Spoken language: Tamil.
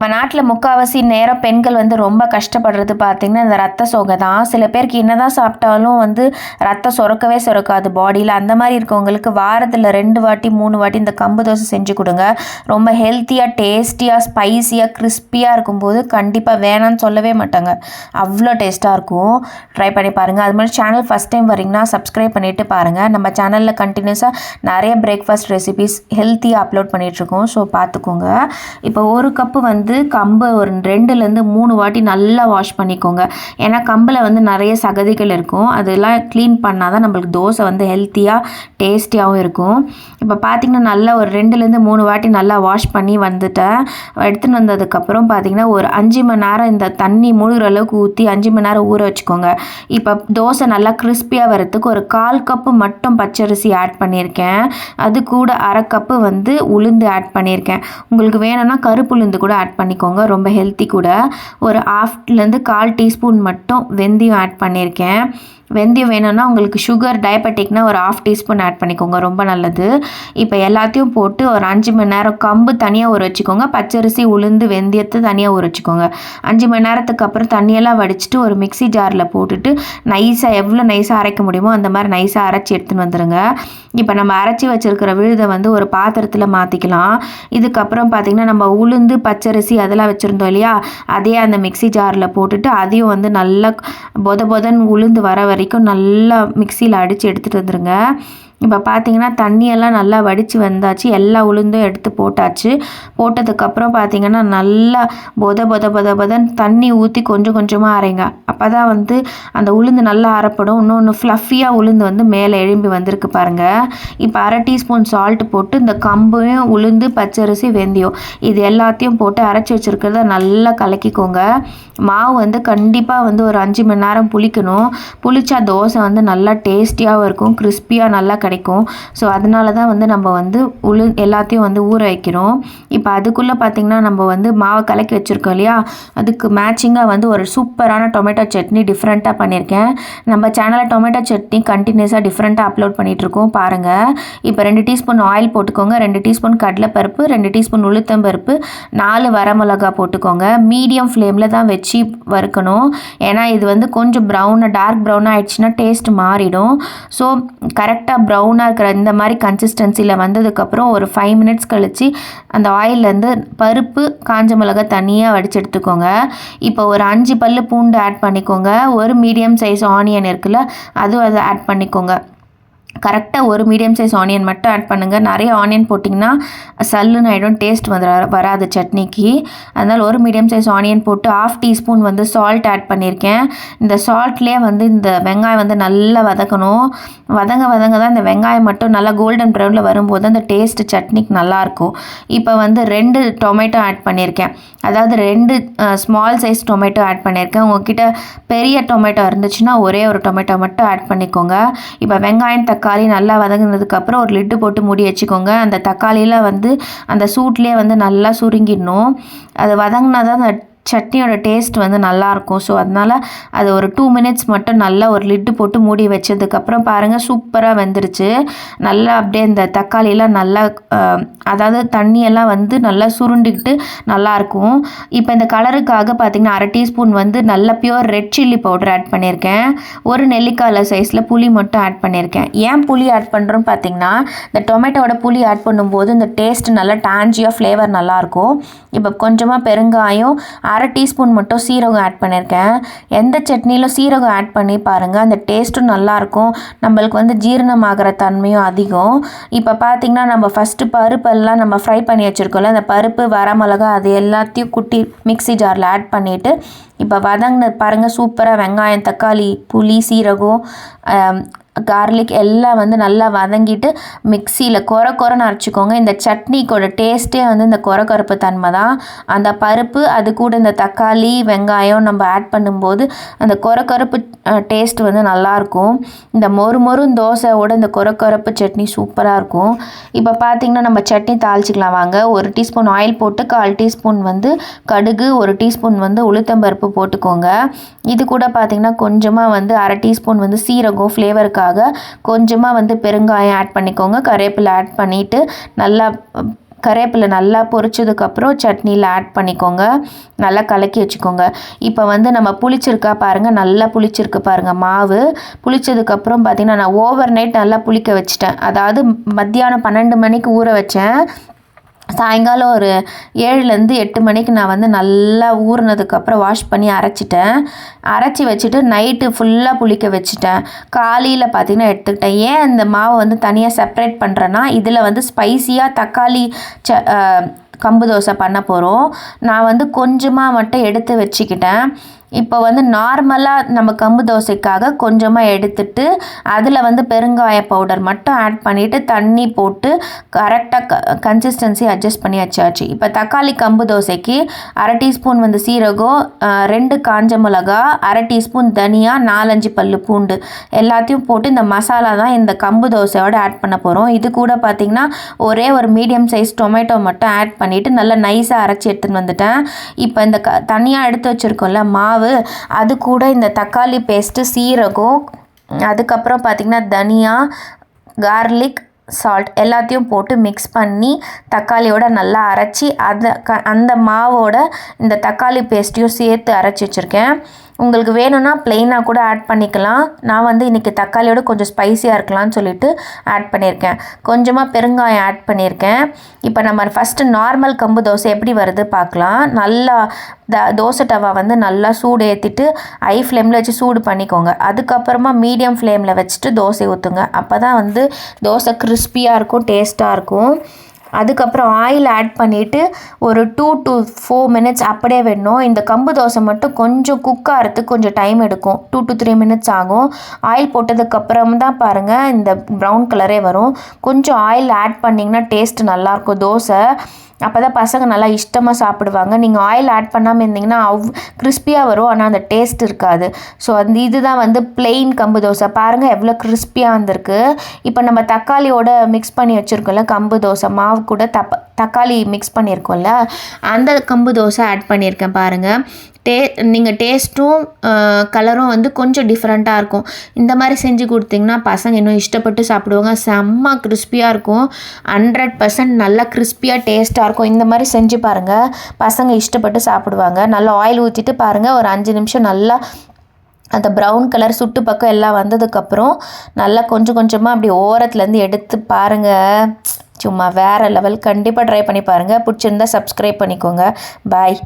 நம்ம நாட்டில் முக்கால்வாசி நேரம் பெண்கள் வந்து ரொம்ப கஷ்டப்படுறது பார்த்திங்கன்னா இந்த ரத்த சோகை தான். சில பேருக்கு என்ன தான் சாப்பிட்டாலும் வந்து ரத்தம் சுரக்கவே சுரக்காது பாடியில் அந்த மாதிரி இருக்கவங்களுக்கு வாரத்தில் ரெண்டு வாட்டி மூணு வாட்டி இந்த கம்பு தோசை செஞ்சு கொடுங்க. ரொம்ப ஹெல்த்தியாக டேஸ்டியாக ஸ்பைஸியாக கிறிஸ்பியாக இருக்கும்போது கண்டிப்பாக வேணான்னு சொல்லவே மாட்டாங்க. அவ்வளோ டேஸ்ட்டாக இருக்கும். ட்ரை பண்ணி பாருங்கள் அது மாதிரி சேனல் ஃபஸ்ட் டைம் வரீங்கன்னா சப்ஸ்கிரைப் பண்ணிவிட்டு பாருங்கள் நம்ம சேனலில் கண்டினியூஸாக நிறைய பிரேக்ஃபாஸ்ட் ரெசிபிஸ் ஹெல்த்தியாக அப்லோட் பண்ணிகிட்ருக்கோம் ஸோ பார்த்துக்கோங்க இப்போ ஒரு கப்பு வந்து கம்பு ஒரு ரெண்டுலேருந்து மூணு வாட்டி நல்லா வாஷ் பண்ணிக்கோங்க. ஏன்னா கம்பில் வந்து நிறைய சகதிகள் இருக்கும். அதெல்லாம் க்ளீன் பண்ணால் தான் நம்மளுக்கு தோசை வந்து ஹெல்த்தியாக டேஸ்டியாகவும் இருக்கும். இப்போ பார்த்திங்கன்னா நல்லா ஒரு ரெண்டுலேருந்து மூணு வாட்டி நல்லா வாஷ் பண்ணி வந்துட்டேன். எடுத்துன்னு வந்ததுக்கப்புறம் பார்த்திங்கன்னா ஒரு அஞ்சு மணி நேரம் இந்த தண்ணி முழுகிற அளவுக்கு ஊற்றி அஞ்சு மணி நேரம் ஊற வச்சுக்கோங்க. இப்போ தோசை நல்லா கிறிஸ்பியாக வரத்துக்கு ஒரு கால் கப்பு மட்டும் பச்சரிசி ஆட் பண்ணியிருக்கேன். அது கூட அரை கப்பு வந்து உளுந்து ஆட் பண்ணியிருக்கேன். உங்களுக்கு வேணும்னா கருப்பு உளுந்து கூட ஆட் பண்ணிக்கோங்க. ரொம்ப ஹெல்த்தி கூட. ஒரு ஆஃப்லேருந்து கால் டீஸ்பூன் மட்டும் வெந்தயம் ஆட் பண்ணியிருக்கேன் வெந்தயம் வேணும்னா உங்களுக்கு சுகர் டயபெட்டிக்னால் ஒரு ஆஃப் டீஸ்பூன் ஆட் பண்ணிக்கோங்க. ரொம்ப நல்லது. இப்போ எல்லாத்தையும் போட்டு ஒரு அஞ்சு மணி நேரம் கம்பு தனியாக ஊற வச்சுக்கோங்க. பச்சரிசி உளுந்து வெந்தயத்தை தனியாக ஊற வச்சுக்கோங்க. அஞ்சு மணி நேரத்துக்கு அப்புறம் தண்ணியெல்லாம் வடிச்சிட்டு ஒரு மிக்ஸி ஜாரில் போட்டுட்டு நைஸாக எவ்வளோ நைஸாக அரைக்க முடியுமோ அந்த மாதிரி நைஸாக அரைச்சி எடுத்துன்னு வந்துடுங்க இப்போ நம்ம அரைச்சி வச்சிருக்கிற விழுதை வந்து ஒரு பாத்திரத்தில் மாற்றிக்கலாம் இதுக்கப்புறம் பார்த்திங்கன்னா நம்ம உளுந்து பச்சரிசி அதெல்லாம் வச்சுருந்தோம் இல்லையா? அதே அந்த மிக்ஸி ஜாரில் போட்டுட்டு அதையும் வந்து நல்லா பொத பொதன் உளுந்து வர வரைக்கும் நல்லா மிக்சியில் அடித்து எடுத்துகிட்டு வந்துடுங்க இப்போ பார்த்தீங்கன்னா தண்ணியெல்லாம் நல்லா வடித்து வந்தாச்சு. எல்லா உளுந்தும் எடுத்து போட்டாச்சு. போட்டதுக்கப்புறம் பார்த்தீங்கன்னா நல்லா பொத பொத பொத பொதன் தண்ணி ஊற்றி கொஞ்சம் கொஞ்சமாக அரைங்க. அப்போ தான் வந்து அந்த உளுந்து நல்லா அரைப்படும். இன்னொன்று ஃப்ளஃபியாக உளுந்து வந்து மேலே எழும்பி வந்திருக்கு பாருங்கள் இப்போ அரை டீஸ்பூன் சால்ட் போட்டு இந்த கம்பையும் உளுந்து பச்சரிசி வெந்தயம் இது எல்லாத்தையும் போட்டு அரைச்சி வச்சுருக்கிறத நல்லா கலக்கிக்கோங்க. மாவு வந்து கண்டிப்பாக வந்து ஒரு அஞ்சு மணி நேரம் புளிக்கணும். புளிச்சா தோசை வந்து நல்லா டேஸ்டியாகவும் இருக்கும். கிறிஸ்பியாக நல்லா கிடைக்கும் கிடைக்கும். ஸோ அதனால தான் வந்து நம்ம வந்து உளு எல்லாத்தையும் வந்து ஊற வைக்கிறோம். இப்போ அதுக்குள்ளே பார்த்திங்கன்னா நம்ம வந்து மாவை கலக்கி வச்சுருக்கோம் இல்லையா? அதுக்கு மேட்சிங்காக வந்து ஒரு சூப்பரான டொமேட்டோ சட்னி டிஃப்ரெண்ட்டாக பண்ணியிருக்கேன். நம்ம சேனலில் டொமேட்டோ சட்னி கண்டினியூஸாக டிஃப்ரெண்ட்டாக அப்லோட் பண்ணிகிட்ருக்கோம் பாருங்கள் இப்போ ரெண்டு டீஸ்பூன் ஆயில் போட்டுக்கோங்க. ரெண்டு டீஸ்பூன் கடலைப்பருப்பு ரெண்டு டீஸ்பூன் உளுத்தம்பருப்பு நாலு வரமிளகா போட்டுக்கோங்க. மீடியம் ஃப்ளேமில் தான் வச்சு வறுக்கணும். ஏன்னா இது வந்து கொஞ்சம் ப்ரௌனாக டார்க் ப்ரௌனாக ஆயிடுச்சுன்னா டேஸ்ட் மாறிடும். ஸோ கரெக்டாக ப்ரௌன் ப்ரௌனாக இருக்கிற இந்த மாதிரி கன்சிஸ்டன்சியில் வந்ததுக்கப்புறம் ஒரு ஃபைவ் மினிட்ஸ் கழித்து அந்த ஆயிலேருந்து பருப்பு காஞ்ச மிளகா தனியாக வடித்து எடுத்துக்கோங்க. இப்போ ஒரு அஞ்சு பல் பூண்டு ஆட் பண்ணிக்கோங்க. ஒரு மீடியம் சைஸ் ஆனியன் இருக்குல்ல அதுவும் அதை ஆட் பண்ணிக்கோங்க. கரெக்டாக ஒரு மீடியம் சைஸ் ஆனியன் மட்டும் ஆட் பண்ணுங்கள் நிறைய ஆனியன் போட்டிங்கன்னா சல்லுன்னு ஆகிடும் டேஸ்ட் வந்து வராது சட்னிக்கு. அதனால் ஒரு மீடியம் சைஸ் ஆனியன் போட்டு ஆஃப் டீஸ்பூன் வந்து சால்ட் ஆட் பண்ணியிருக்கேன் இந்த சால்ட்லேயே வந்து இந்த வெங்காயம் வந்து நல்லா வதக்கணும். வதங்க வதங்க தான் இந்த வெங்காயம் மட்டும் நல்லா கோல்டன் ப்ரௌனில் வரும்போது அந்த டேஸ்ட்டு சட்னிக்கு நல்லாயிருக்கும் இப்போ வந்து ரெண்டு டொமேட்டோ ஆட் பண்ணியிருக்கேன் அதாவது ரெண்டு ஸ்மால் சைஸ் டொமேட்டோ ஆட் பண்ணியிருக்கேன் உங்ககிட்ட பெரிய டொமேட்டோ இருந்துச்சுன்னா ஒரே ஒரு டொமேட்டோ மட்டும் ஆட் பண்ணிக்கோங்க. இப்போ வெங்காயம் தக்காளி தக்காளி நல்லா வதங்கினதுக்கப்புறம் ஒரு லிட்டு போட்டு மூடி வச்சுக்கோங்க. அந்த தக்காளியில் வந்து அந்த சூட்லேயே வந்து நல்லா சுருங்கிடணும். அது வதங்கினா தான் அந்த சட்னியோட டேஸ்ட் வந்து நல்லாயிருக்கும் ஸோ அதனால் அது ஒரு டூ மினிட்ஸ் மட்டும் நல்லா ஒரு லிட்டு போட்டு மூடி வச்சதுக்கப்புறம் பாருங்கள் சூப்பராக வெந்துருச்சு. நல்லா அப்படியே இந்த தக்காளியெலாம் நல்லா அதாவது தண்ணியெல்லாம் வந்து நல்லா சுருண்டிக்கிட்டு நல்லாயிருக்கும் இப்போ இந்த கலருக்காக பார்த்திங்கன்னா அரை டீஸ்பூன் வந்து நல்ல pure red chilli powder add பண்ணியிருக்கேன். ஒரு நெல்லிக்காயில் சைஸில் புளி மட்டும் ஆட் பண்ணியிருக்கேன். ஏன் புளி ஆட் பண்ணுறோன்னு பார்த்திங்கன்னா இந்த டொமேட்டோட புளி ஆட் பண்ணும்போது இந்த டேஸ்ட் நல்லா டான்ஜியாக ஃப்ளேவர் நல்லாயிருக்கும் இப்போ கொஞ்சமாக பெருங்காயம் அரை டீஸ்பூன் மட்டும் சீரகம் ஆட் பண்ணியிருக்கேன். எந்த சட்னியிலும் சீரகம் ஆட் பண்ணி பாருங்கள் அந்த டேஸ்ட்டும் நல்லாயிருக்கும். நம்மளுக்கு வந்து ஜீரணமாகிற தன்மையும் அதிகம். இப்போ பார்த்திங்கன்னா நம்ம ஃபஸ்ட்டு பருப்பெல்லாம் நம்ம ஃப்ரை பண்ணி வச்சுருக்கோம்ல அந்த பருப்பு வரமிளகா அது எல்லாத்தையும் குட்டி மிக்ஸி ஜாரில் ஆட் பண்ணிவிட்டு இப்போ வதங்கினது பாருங்கள் சூப்பராக வெங்காயம் தக்காளி புளி சீரகம் கார்லிக் எல்லாம் வந்து நல்லா வதங்கிட்டு மிக்சியில் கொர கொரன்னு அரைச்சிக்கோங்க. இந்த சட்னிக்கோட டேஸ்ட்டே வந்து இந்த கொர கொரப்பு தன்மை தான். அந்த பருப்பு அது கூட இந்த தக்காளி வெங்காயம் நம்ம ஆட் பண்ணும்போது அந்த கொர கொரப்பு டேஸ்ட் வந்து நல்லாயிருக்கும் இந்த மொறு மொறும் தோசையோட இந்த கொர கொரப்பு சட்னி சூப்பராக இருக்கும். இப்போ பார்த்திங்கன்னா நம்ம சட்னி தாளிச்சிக்கலாம் வாங்க. ஒரு டீஸ்பூன் ஆயில் போட்டு கால் டீஸ்பூன் வந்து கடுகு ஒரு டீஸ்பூன் வந்து உளுத்தம்பருப்பு போட்டுக்கோங்க. இது கூட பார்த்திங்கன்னா கொஞ்சமாக வந்து அரை டீஸ்பூன் வந்து சீரகம் ஃப்ளேவருக்காக கொஞ்சமாக வந்து பெருங்காயம் ஆட் பண்ணிக்கோங்க. கருவேப்பிலை ஆட் பண்ணிவிட்டு நல்லா கருவேப்பிலை நல்லா பொரிச்சதுக்கப்புறம் சட்னியில் ஆட் பண்ணிக்கோங்க. நல்லா கலக்கி வச்சுக்கோங்க. இப்போ வந்து நம்ம புளிச்சிருக்கா பாருங்கள் நல்லா புளிச்சிருக்கு பாருங்கள் மாவு. புளிச்சதுக்கப்புறம் பார்த்திங்கன்னா நான் ஓவர் நைட் நல்லா புளிக்க வச்சுட்டேன். அதாவது மத்தியானம் பன்னெண்டு மணிக்கு ஊற வச்சேன். சாயங்காலம் ஒரு ஏழுலேருந்து எட்டு மணிக்கு நான் வந்து நல்லா ஊறினதுக்கப்புறம் வாஷ் பண்ணி அரைச்சிட்டேன். அரைச்சி வச்சுட்டு நைட்டு ஃபுல்லாக புளிக்க வச்சுட்டேன். காலையில் பார்த்திங்கன்னா எடுத்துக்கிட்டேன். ஏன் இந்த மாவை வந்து தனியாக செப்ரேட் பண்ணுறேன்னா இதில் வந்து ஸ்பைசியாக தக்காளி ச கம்பு தோசை பண்ண போகிறோம் நான் வந்து கொஞ்சமாக மட்டும் எடுத்து வச்சுக்கிட்டேன். இப்போ வந்து நார்மலாக நம்ம கம்பு தோசைக்காக கொஞ்சமாக எடுத்துட்டு அதில் வந்து பெருங்காய பவுடர் மட்டும் ஆட் பண்ணிவிட்டு தண்ணி போட்டு கரெக்டாக க கன்சிஸ்டன்சி அட்ஜஸ்ட் பண்ணி வச்சாச்சு இப்போ தக்காளி கம்பு தோசைக்கு அரை டீஸ்பூன் வந்து சீரகம் ரெண்டு காஞ்ச மிளகா அரை டீஸ்பூன் தனியா நாலஞ்சு பல் பூண்டு எல்லாத்தையும் போட்டு இந்த மசாலா தான் இந்த கம்பு தோசையோடு ஆட் பண்ண போகிறோம் இது கூட பார்த்திங்கன்னா ஒரே ஒரு மீடியம் சைஸ் டொமேட்டோ மட்டும் ஆட் பண்ணிவிட்டு நல்லா நைஸாக அரைச்சி எடுத்துன்னு வந்துட்டேன். இப்போ இந்த க தனியாக எடுத்து வச்சுருக்கோம்ல மாவு மாவு அது கூட இந்த தக்காளி பேஸ்ட்டு சீரகம் அதுக்கப்புறம் பார்த்திங்கன்னா தனியா கார்லிக் சால்ட் எல்லாத்தையும் போட்டு மிக்ஸ் பண்ணி தக்காளியோட நல்லா அரைச்சி அதை க அந்த மாவோட இந்த தக்காளி பேஸ்ட்டையும் சேர்த்து அரைச்சி வச்சுருக்கேன். உங்களுக்கு வேணும்னா ப்ளெயினாக கூட ஆட் பண்ணிக்கலாம். நான் வந்து இன்றைக்கி தக்காளியோட கொஞ்சம் ஸ்பைஸியாக இருக்கலாம்னு சொல்லிட்டு ஆட் பண்ணியிருக்கேன். கொஞ்சமாக பெருங்காயம் ஆட் பண்ணியிருக்கேன். இப்போ நம்ம ஃபஸ்ட்டு நார்மல் கம்பு தோசை எப்படி வருது பார்க்கலாம். நல்லா த தோசை டவா வந்து நல்லா சூடு ஏற்றிட்டு ஐ ஃப்ளேமில் வச்சு சூடு பண்ணிக்கோங்க. அதுக்கப்புறமா மீடியம் ஃப்ளேமில் வச்சுட்டு தோசை ஊற்றுங்க அப்போ தான் வந்து தோசை கிறிஸ்பியாக இருக்கும் டேஸ்ட்டாக இருக்கும். அதுக்கப்புறம் ஆயில் ஆட் பண்ணிவிட்டு ஒரு டூ டு ஃபோர் மினிட்ஸ் அப்படியே விடணும். இந்த கம்பு தோசை மட்டும் கொஞ்சம் குக் ஆகிறதுக்கு கொஞ்சம் டைம் எடுக்கும். டூ டு த்ரீ மினிட்ஸ் ஆகும். ஆயில் போட்டதுக்கப்புறம் தான் பாருங்கள் இந்த ப்ரௌன் கலரே வரும். கொஞ்சம் ஆயில் ஆட் பண்ணிங்கன்னா டேஸ்ட் நல்லாயிருக்கும் தோசை அப்போ தான் பசங்க நல்லா இஷ்டமாக சாப்பிடுவாங்க. நீங்கள் ஆயில் ஆட் பண்ணாமல் இருந்தீங்கன்னா அவ் கிறிஸ்பியாக வரும். ஆனால் அந்த டேஸ்ட் இருக்காது. ஸோ அந்த இதுதான் வந்து பிளெயின் கம்பு தோசை. பாருங்கள் எவ்வளோ கிறிஸ்பியாக வந்திருக்கு. இப்போ நம்ம தக்காளியோட மிக்ஸ் பண்ணி வச்சுருக்கோம்ல கம்பு தோசை மாவு கூட தப்ப தக்காளி மிக்ஸ் பண்ணியிருக்கோம்ல அந்த கம்பு தோசை ஆட் பண்ணியிருக்கேன் பாருங்கள் டே நீங்கள் டேஸ்ட்டும் கலரும் வந்து கொஞ்சம் டிஃப்ரெண்ட்டாக இருக்கும். இந்த மாதிரி செஞ்சு கொடுத்தீங்கன்னா பசங்க இன்னும் இஷ்டப்பட்டு சாப்பிடுவாங்க. செம்ம கிறிஸ்பியாக இருக்கும். ஹண்ட்ரட் பர்சன்ட் நல்லா கிறிஸ்பியாக டேஸ்ட்டாக இருக்கும். இந்த மாதிரி செஞ்சு பாருங்கள் பசங்க இஷ்டப்பட்டு சாப்பிடுவாங்க. நல்லா ஆயில் ஊற்றிட்டு பாருங்கள் ஒரு அஞ்சு நிமிஷம் நல்லா அந்த ப்ரௌன் கலர் சுட்டு பக்கம் எல்லாம் வந்ததுக்கப்புறம் நல்லா கொஞ்சம் கொஞ்சமாக அப்படி ஓரத்துலேருந்து எடுத்து பாருங்கள் சும்மா வேறு லெவல் கண்டிப்பாக ட்ரை பண்ணி பாருங்கள் பிடிச்சிருந்தா சப்ஸ்கிரைப் பண்ணிக்கோங்க. பாய்